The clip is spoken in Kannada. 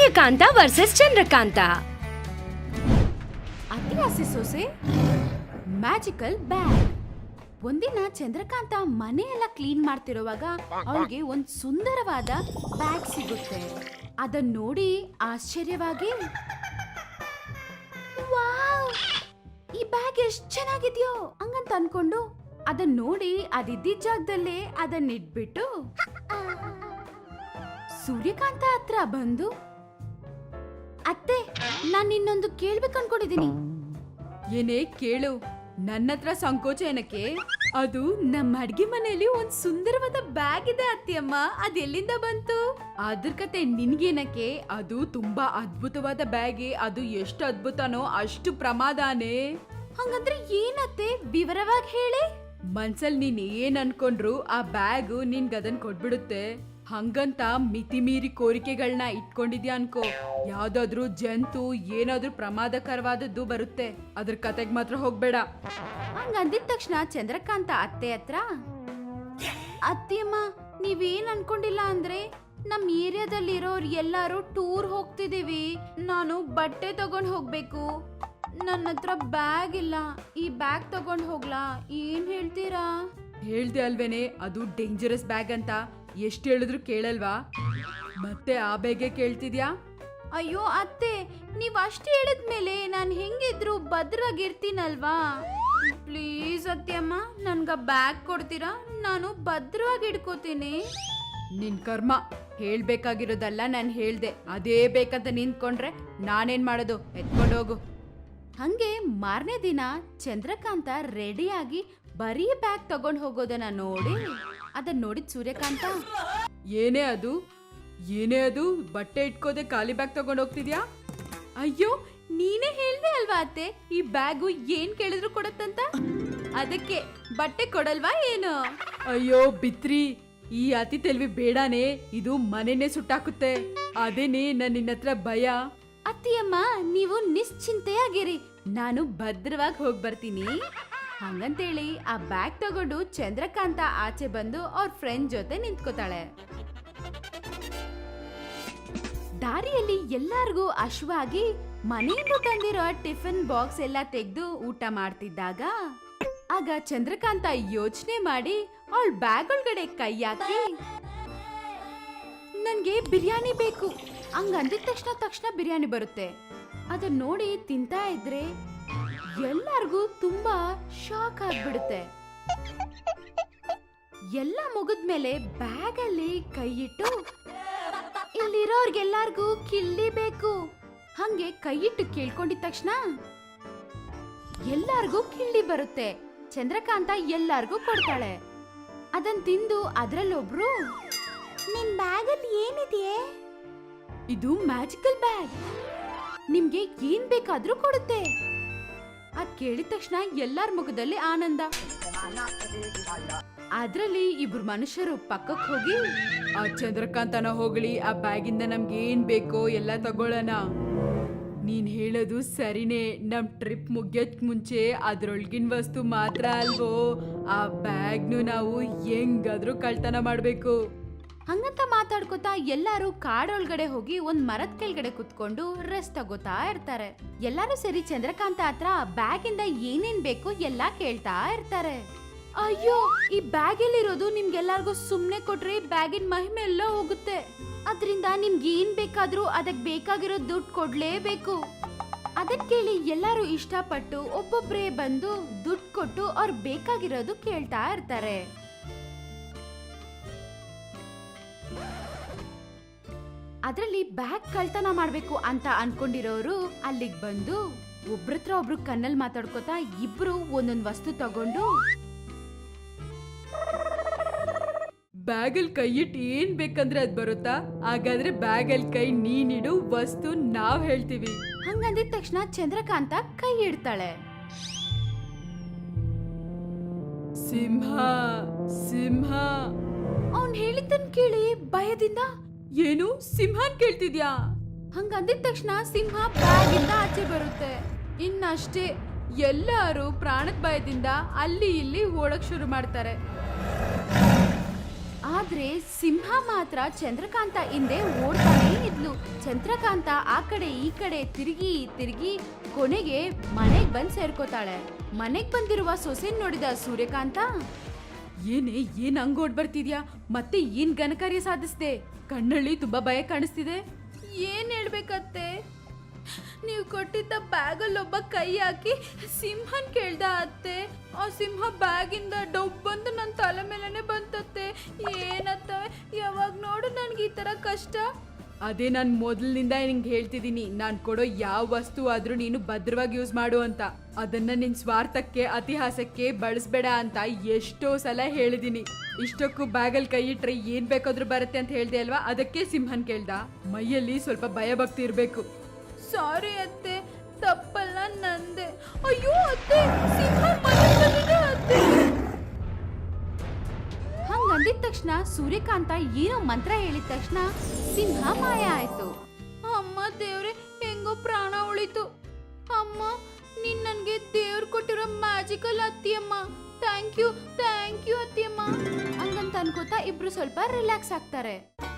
ಸೂರ್ಯಕಾಂತ ವರ್ಸಸ್ ಚಂದ್ರಕಾಂತ. ಅತಿಯಾಸೆ ಸೊಸೆ ಮ್ಯಾಜಿಕಲ್ ಬ್ಯಾಗ್ ಒಂದಿನ ಚಂದ್ರಕಾಂತ ಮನೆ ಎಲ್ಲ ಕ್ಲೀನ್ ಮಾಡ್ತಿರುವಾಗ ಅವಳಿಗೆ ಒಂದು ಸುಂದರವಾದ ಬ್ಯಾಗ್ ಸಿಗುತ್ತೆ. ಅದನ್ನ ನೋಡಿ ಆಶ್ಚರ್ಯವಾಗಿ, ವಾವ್! ಈ ಬ್ಯಾಗ್ ಎಷ್ಟ್ ಚೆನ್ನಾಗಿದ್ಯೋ! ಹಂಗಂತ ಅನ್ಕೊಂಡು ಅದನ್ನ ನೋಡಿ ಅದಿದ್ದಿದ್ದ ಜಾಗದಲ್ಲೇ ಅದನ್ನ ಇಟ್ಬಿಟ್ಟು ಸೂರ್ಯಕಾಂತ ಹತ್ರ ಬಂದು ಅತ್ತೆ ನಾನು ಇನ್ನೊಂದು ಕೇಳ್ಬೇಕು ಅನ್ಕೊಂಡಿದ್ದೀನಿ. ಏನೇ ಕೇಳು ನನ್ನ ಹತ್ರ ಸಂಕೋಚ ಏನಕ್ಕೆ? ಅದು ನಮ್ಮ ಅಡ್ಗೆ ಮನೆಯಲ್ಲಿ ಒಂದ್ ಸುಂದರವಾದ ಬ್ಯಾಗ್ ಇದೆ ಅತ್ತಿಯಮ್ಮ ಅದ್ ಎಲ್ಲಿಂದ ಬಂತು? ಅದ್ರ ಕತೆ ನಿನ್ಗೇನಕ್ಕೆ? ಅದು ತುಂಬಾ ಅದ್ಭುತವಾದ ಬ್ಯಾಗ್ ಅದು ಎಷ್ಟು ಅದ್ಭುತನೋ ಅಷ್ಟು ಪ್ರಮಾದಾನೇ. ಹಂಗಂದ್ರೆ ಏನತ್ತೆ ವಿವರವಾಗಿ ಹೇಳಿ. ಮನ್ಸಲ್ಲಿ ನೀನ್ ಏನ್ ಅನ್ಕೊಂಡ್ರು ಆ ಬ್ಯಾಗ್ ನಿನ್ಗದನ್ ಅದನ್ ಕೊಟ್ಬಿಡುತ್ತೆ. ಹಂಗಂತ ಮಿತಿ ಮೀರಿ ಕೋರಿಕೆಗಳನ್ನ ಇಟ್ಕೊಂಡಿದ್ಯಾ ಅನ್ಕೋ. ಯಾವ್ದಾದ್ರು ಜಂತು ಏನಾದ್ರೂ ಪ್ರಮಾದಕರವಾದದ್ದು ಬರುತ್ತೆ. ಅದ್ರ ಕತೆಗೆ ಮಾತ್ರ ಹೋಗ್ಬೇಡ. ಹಂಗಂದಿದ ತಕ್ಷಣ ಚಂದ್ರಕಾಂತ ಅತ್ತೆ ಹತ್ರ ಅತ್ತಿಯಮ್ಮ ನೀವೇನ್ ಅನ್ಕೊಂಡಿಲ್ಲ ಅಂದ್ರೆ ನಮ್ ಏರಿಯಾದಲ್ಲಿ ಇರೋರ್ ಎಲ್ಲಾರು ಟೂರ್ ಹೋಗ್ತಿದೀವಿ ನಾನು ಬಟ್ಟೆ ತಗೊಂಡ್ ಹೋಗ್ಬೇಕು. ನನ್ನ ಹತ್ರ ಬ್ಯಾಗ್ ಇಲ್ಲ. ಈ ಬ್ಯಾಗ್ ತಗೊಂಡ್ ಹೋಗ್ಲಾ? ಏನ್ ಹೇಳ್ತೀರಾ? ಹೇಳ್ದೆ ಅಲ್ವೇನೆ ಅದು ಡೇಂಜರಸ್ ಬ್ಯಾಗ್ ಅಂತ. ಎಷ್ಟು ಹೇಳಿದ್ರು ಕೇಳಲ್ವಾ? ಮತ್ತೆ ಆ ಬೇಗೆ ಕೇಳ್ತಿದ್ಯಾ? ಅಯ್ಯೋ ಅತ್ತೆ ನೀವ್ ಅಷ್ಟು ಹೇಳಿದ್ಮೇಲೆ ನಾನು ಹೆಂಗಿದ್ರು ಭದ್ರವಾಗಿರ್ತೀನಲ್ವಾ ಪ್ಲೀಸ್ ಅತ್ತೆಯಮ್ಮ ನನ್ಗ ಬ್ಯಾಗ್ ಕೊಡ್ತೀರಾ? ನಾನು ಭದ್ರವಾಗಿ ಇಡ್ಕೋತೀನಿ ನಿನ್ ಕರ್ಮ ಹೇಳ್ಬೇಕಾಗಿರೋದಲ್ಲ ನಾನು ಹೇಳ್ದೆ. ಅದೇ ಬೇಕಂತ ನಿಂತ್ಕೊಂಡ್ರೆ ನಾನೇನ್ ಮಾಡೋದು? ಎತ್ಕೊಂಡು ಹೋಗು. ಹಂಗೆ ಮಾರನೇ ದಿನ ಚಂದ್ರಕಾಂತ ರೆಡಿಯಾಗಿ ಬರೀ ಬ್ಯಾಗ್ ತಗೊಂಡು ಹೋಗೋದನ್ನ ನೋಡಿ ಅದನ್ನ ನೋಡಿದ ಸೂರ್ಯಕಾಂತ, ಏನೇ ಅದು ಏನೇ ಅದು, ಬಟ್ಟೆ ಇಟ್ಕೋದೆ ಖಾಲಿ ಬ್ಯಾಗ್ ತಗೊಂಡ್ ಹೋಗ್ತಿದ್ಯಾ? ಅಯ್ಯೋ, ನೀನೇ ಹೇಳ್ದೆ ಅಲ್ವಾ ಅತ್ತೆ, ಈ ಬ್ಯಾಗು ಏನ್ ಕೇಳಿದ್ರು ಕೊಡತ್ತಂತ? ಅದಕ್ಕೆ ಬಟ್ಟೆ ಕೊಡಲ್ವಾ ಏನು? ಅಯ್ಯೋ, ಬಿತ್ರಿ, ಈ ಅತಿ ತೆಲ್ವಿ ಬೇಡಾನೆ, ಇದು ಮನೆನೇ ಸುಟ್ಟಾಕುತ್ತೆ. ಅದೇನೇ ನನ್ನ ನಿನ್ನ ಹತ್ರ ಭಯ? ಅತ್ತಿಯಮ್ಮ, ನೀವು ನಿಶ್ಚಿಂತೆಯಾಗಿರಿ. ನಾನು ಭದ್ರವಾಗಿ ಹೋಗಿ ಬರ್ತೀನಿ ಹಂಗಂತೇಳಿ ಆ ಬ್ಯಾಗ್ ತಗೊಂಡು ಚಂದ್ರಕಾಂತ ಆಚೆ ಬಂದು ಅವ್ರ ಫ್ರೆಂಡ್ ಜೊತೆ ನಿಂತ್ಕೋತಾಳೆ. ದಾರಿಯಲ್ಲಿ ಎಲ್ಲಾರ್ಗೂ ಅಶ್ವಾಗಿ ಮನೆಯಿಂದ ತಂದಿರೋ ಟಿಫಿನ್ ಬಾಕ್ಸ್ ಎಲ್ಲ ತೆಗೆದು ಊಟ ಮಾಡ್ತಿದ್ದಾಗ ಆಗ ಚಂದ್ರಕಾಂತ ಯೋಚನೆ ಮಾಡಿ ಅವಳ ಬ್ಯಾಗ್ ಒಳಗಡೆ ಕೈ ಹಾಕಿ ನನ್ಗೆ ಬಿರಿಯಾನಿ ಬೇಕು. ಹಂಗ ಅಂದಿದ ತಕ್ಷಣ ತಕ್ಷಣ ಬಿರಿಯಾನಿ ಬರುತ್ತೆ. ಅದನ್ನ ನೋಡಿ ತಿಂತಾ ಇದ್ರೆ ಎಲ್ಲಾರ್ಗೂ ತುಂಬಾ ಶಾಕ್ ಆಗ್ಬಿಡುತ್ತೆ. ಎಲ್ಲ ಮುಗಿದ್ಮೇಲೆ ಬ್ಯಾಗ್ ಅಲ್ಲಿ ಕೈ ಇಟ್ಟು ಇಲ್ಲಿರೋರ್ಗೆಲ್ಲಾರ್ಗೂ ಕಿಲ್ಲಿ ಬೇಕು. ಹಂಗೆ ಕೈ ಇಟ್ಟು ಕೇಳ್ಕೊಂಡಿದ ತಕ್ಷಣ ಎಲ್ಲಾರ್ಗೂ ಕಿಳ್ಳಿ ಬರುತ್ತೆ. ಚಂದ್ರಕಾಂತ ಎಲ್ಲಾರ್ಗೂ ಕೊಡ್ತಾಳೆ. ಅದನ್ ತಿಂದು ಅದ್ರಲ್ಲೊಬ್ರು ನಿನ್ ಬ್ಯಾಗ್ ಅಲ್ಲಿ ಏನಿದೆಯೇ ಇದು ಮ್ಯಾಜಿಕಲ್ ಬ್ಯಾಗ್. ನಿಮ್ಗೆ ಏನ್ ಬೇಕಾದ್ರೂ ಕೊಡುತ್ತೆ. ಅದ್ ಕೇಳಿದ ತಕ್ಷಣ ಎಲ್ಲಾರ್ ಮುಖದಲ್ಲಿ ಆನಂದ. ಅದ್ರಲ್ಲಿ ಇಬ್ರು ಮನುಷ್ಯರು ಪಕ್ಕಕ್ಕೆ ಹೋಗಿ, ಆ ಚಂದ್ರಕಾಂತನ ಹೋಗ್ಲಿ, ಆ ಬ್ಯಾಗಿಂದ ನಮ್ಗೆ ಏನ್ ಬೇಕೋ ಎಲ್ಲ ತಗೊಳ್ಳೋಣ. ನೀನ್ ಹೇಳೋದು ಸರಿನೇ, ನಮ್ ಟ್ರಿಪ್ ಮುಗಿಯೋಕ್ ಮುಂಚೆ ಅದ್ರೊಳಗಿನ ವಸ್ತು ಮಾತ್ರ ಅಲ್ವೋ? ಆ ಬ್ಯಾಗ್ನು ನಾವು ಹೆಂಗಾದ್ರೂ ಕಳ್ತನ ಮಾಡ್ಬೇಕು. ಹಂಗಂತ ಮಾತಾಡ್ಕೋತಾ ಎಲ್ಲಾರು ಕಾಡೊಳಗಡೆ ಹೋಗಿ ಒಂದ್ ಮರದ ಕೆಳಗಡೆ ಕುತ್ಕೊಂಡು ರೆಸ್ಟ್ ತಗೋತಾ ಇರ್ತಾರೆ. ಎಲ್ಲರೂ ಸರಿ ಚಂದ್ರಕಾಂತ ಹತ್ರ ಬ್ಯಾಗ್ ಇಂದ ಏನೇನ್ ಬೇಕು ಎಲ್ಲಾ ಕೇಳ್ತಾ ಇರ್ತಾರೆ. ಅಯ್ಯೋ, ಈ ಬ್ಯಾಗ್ ಎಲ್ಲಿರೋದು ನಿಮ್ಗೆಲ್ಲಾರ್ಗು ಸುಮ್ನೆ ಕೊಟ್ರೆ ಬ್ಯಾಗಿನ ಮಹಿಮೆ ಎಲ್ಲ ಹೋಗುತ್ತೆ. ಅದ್ರಿಂದ ನಿಮ್ಗೆ ಏನ್ ಬೇಕಾದ್ರೂ ಅದಕ್ ಬೇಕಾಗಿರೋ ದುಡ್ಡು ಕೊಡ್ಲೇಬೇಕು. ಅದಕ್ಕೆ ಕೇಳಿ ಎಲ್ಲಾರು ಇಷ್ಟಪಟ್ಟು ಒಬ್ಬೊಬ್ರೇ ಬಂದು ದುಡ್ಡು ಕೊಟ್ಟು ಅವ್ರ್ ಬೇಕಾಗಿರೋದು ಕೇಳ್ತಾ ಇರ್ತಾರೆ. ಅದ್ರಲ್ಲಿ ಬ್ಯಾಗ್ ಕಳ್ತನ ಮಾಡ್ಬೇಕು ಅಂತ ಅನ್ಕೊಂಡಿರೋರು ಅಲ್ಲಿಗ್ ಬಂದು ಒಬ್ರತ್ರ ಒಬ್ರು ಕಣ್ಣಲ್ಲಿ ಮಾತಾಡ್ಕೋತಾ ಇಬ್ರು ಒಂದೊಂದ್ ವಸ್ತು ತಗೊಂಡು ಬ್ಯಾಗಲ್ ಕೈ ಇಟ್ಟು ಏನ್ ಬೇಕಂದ್ರೆ ಅದ್ ಬರುತ್ತಾ? ಹಾಗಾದ್ರೆ ಬ್ಯಾಗಲ್ ಕೈ ನೀನಿಡು ವಸ್ತು ನಾವ್ ಹೇಳ್ತೀವಿ. ಹಂಗಂದಿದ ತಕ್ಷಣ ಚಂದ್ರಕಾಂತ ಕೈ ಇಡ್ತಾಳೆ. ಸಿಂಹ ಸಿಂಹ. ಅವನ್ ಹೇಳಿದ್ದನ್ ಕೇಳಿ ಭಯದಿಂದ ಏನು? ಸಿಂಹನ್ ಕೇಳ್ತಿದ್ಯಾ? ಹಂಗಂದಿದ ತಕ್ಷಣ ಸಿಂಹ ಬ್ಯಾಗಿಂದ ಆಚೆ ಬರುತ್ತೆ. ಇನ್ನಷ್ಟೇ ಎಲ್ಲರೂ ಪ್ರಾಣದ ಭಯದಿಂದ ಅಲ್ಲಿ ಇಲ್ಲಿ ಓಡಕ್ ಶುರು ಮಾಡ್ತಾರೆ. ಆದ್ರೆ ಸಿಂಹ ಮಾತ್ರ ಚಂದ್ರಕಾಂತ ಹಿಂದೆ ಓಡ್ತಾನೇ ಇದ್ಲು. ಚಂದ್ರಕಾಂತ ಆ ಕಡೆ ಈ ಕಡೆ ತಿರುಗಿ ತಿರುಗಿ ಕೊನೆಗೆ ಮನೆಗ್ ಬಂದ್ ಸೇರ್ಕೋತಾಳೆ. ಮನೆಗ್ ಬಂದಿರುವ ಸೊಸೆನ್ ನೋಡಿದ ಸೂರ್ಯಕಾಂತ? ಏನೇ, ಏನ್ ಹಂಗ್ ಓಡ್ ಬರ್ತಿದ್ಯಾ ಮತ್ತೆ ಏನ್ ಘನಕಾರ್ಯ ಸಾಧಿಸ್ದೆ? ಕಣ್ಣಲ್ಲಿ ತುಂಬಾ ಭಯ ಕಾಣಿಸ್ತಿದೆ. ಏನ್ ಹೇಳ್ಬೇಕತ್ತೆ? ನೀವು ಕೊಟ್ಟಿದ್ದ ಬ್ಯಾಗಲ್ಲಿ ಒಬ್ಬ ಕೈ ಹಾಕಿ ಸಿಂಹನ್ ಕೇಳ್ದ ಅತ್ತೆ. ಆ ಸಿಂಹ ಬ್ಯಾಗಿಂದ ಡೊಬ್ ಬಂದು ನನ್ನ ತಲೆ ಮೇಲೆನೆ ಬಂತತ್ತೆ. ಏನತ್ತ? ಯಾವಾಗ ನೋಡು ನನ್ಗೆ ಈ ತರ ಕಷ್ಟ. ಅದೇ ನಾನು ಮೊದಲಿನಿಂದ ನಿಂಗೆ ಹೇಳ್ತಿದ್ದೀನಿ ನಾನು ಕೊಡೋ ಯಾವ ವಸ್ತು ಆದರೂ ನೀನು ಭದ್ರವಾಗಿ ಯೂಸ್ ಮಾಡು ಅಂತ. ಅದನ್ನ ನಿನ್ನ ಸ್ವಾರ್ಥಕ್ಕೆ ಅತಿಹಾಸಕ್ಕೆ ಬಳಸಬೇಡ ಅಂತ ಎಷ್ಟೋ ಸಲ ಹೇಳಿದ್ದೀನಿ ಇಷ್ಟಕ್ಕೂ ಬ್ಯಾಗಲ್ಲಿ ಕೈ ಇಟ್ರೆ ಏನ್ ಬೇಕಾದರೂ ಬರುತ್ತೆ ಅಂತ ಹೇಳ್ದೆ ಅಲ್ವಾ? ಅದಕ್ಕೆ ಸಿಂಹನ್ ಕೇಳ್ದ. ಮೈಯಲ್ಲಿ ಸ್ವಲ್ಪ ಭಯಭಕ್ತಿ ಇರಬೇಕು. ಸಾರಿ ಅತ್ತೆ, ತಪ್ಪಲ್ಲ ನಂದೆ. ತಕ್ಷಣ ಸೂರ್ಯಕಾಂತ ಏನೋ ಮಂತ್ರ ಹೇಳಿದ ತಕ್ಷಣ ಸಿಂಹ ಮಾಯ ಆಯ್ತು. ಅಮ್ಮ ದೇವ್ರೆ ಹೆಂಗೋ ಪ್ರಾಣ ಉಳಿತು. ಅಮ್ಮ ನೀನ್ ನನ್ಗೆ ದೇವ್ರು ಕೊಟ್ಟಿರೋ ಮ್ಯಾಜಿಕಲ್ ಅತ್ತಿಯಮ್ಮ ಥ್ಯಾಂಕ್ ಯು ಥ್ಯಾಂಕ್ ಯು ಅತ್ತಿಯಮ್ಮ ಹಂಗಂತ ಅನ್ಕೋತಾ ಇಬ್ರು ಸ್ವಲ್ಪ ರಿಲ್ಯಾಕ್ಸ್ ಆಗ್ತಾರೆ.